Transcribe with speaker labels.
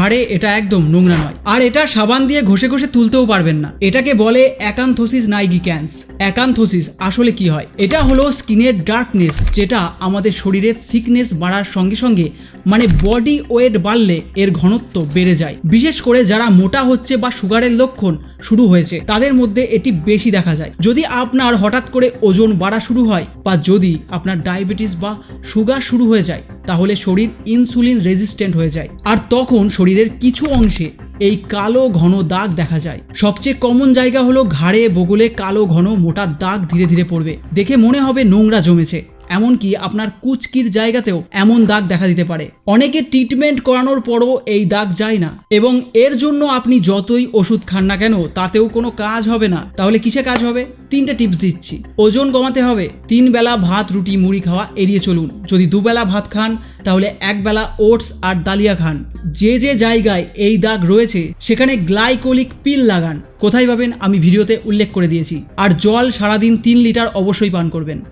Speaker 1: ঘাড়ে এটা একদম নোংরা নয়। আর এটা সাবান দিয়ে ঘষে ঘষে তুলতেও পারবেন না। এটাকে বলে অ্যাকান্থোসিস নাইগিক্যান্স। অ্যাকান্থোসিস আসলে কি হয়? এটা হলো স্কিনের ডার্কনেস, যেটা আমাদের শরীরের থিকনেস বাড়ার সঙ্গে সঙ্গে মানে বডি ওয়েট বাড়লে এর ঘনত্ব বেড়ে যায়। বিশেষ করে যারা মোটা হচ্ছে বা সুগারের লক্ষণ শুরু হয়েছে, তাদের মধ্যে এটি বেশি দেখা যায়। যদি আপনার হঠাৎ করে ওজন বাড়া শুরু হয়, বা যদি আপনার ডায়াবেটিস বা সুগার শুরু হয়ে যায় তাহলে শরীর ইনসুলিন রেজিস্ট্যান্ট হয়ে যায়। আর তখন শরীরের কিছু অংশে এই কালো ঘন দাগ দেখা যায়। সবচেয়ে কমন জায়গা হলো ঘাড়ে, বগলে কালো ঘন মোটা দাগ ধীরে ধীরে পড়বে। দেখে মনে হবে নোংরা জমেছে। এমনকি আপনার কুচকির জায়গাতেও এমন দাগ দেখা দিতে পারে। অনেকে ট্রিটমেন্ট করানোর পরও এই দাগ যায় না। এবং এর জন্য আপনি যতই ওষুধ খান না কেন, তাতেও কোনো কাজ হবে না। তাহলে কিসে কাজ হবে? তিনটে টিপস দিচ্ছি। ওজন কমাতে হবে। তিন বেলা ভাত, রুটি, মুড়ি খাওয়া এড়িয়ে চলুন। যদি দুবেলা ভাত খান, তাহলে একবেলা ওটস আর ডালিয়া খান। যে যে জায়গায় এই দাগ রয়েছে, সেখানে গ্লাইকোলিক পিল লাগান। কোথায় পাবেন আমি ভিডিওতে উল্লেখ করে দিয়েছি। আর জল সারাদিন তিন লিটার অবশ্যই পান করবেন।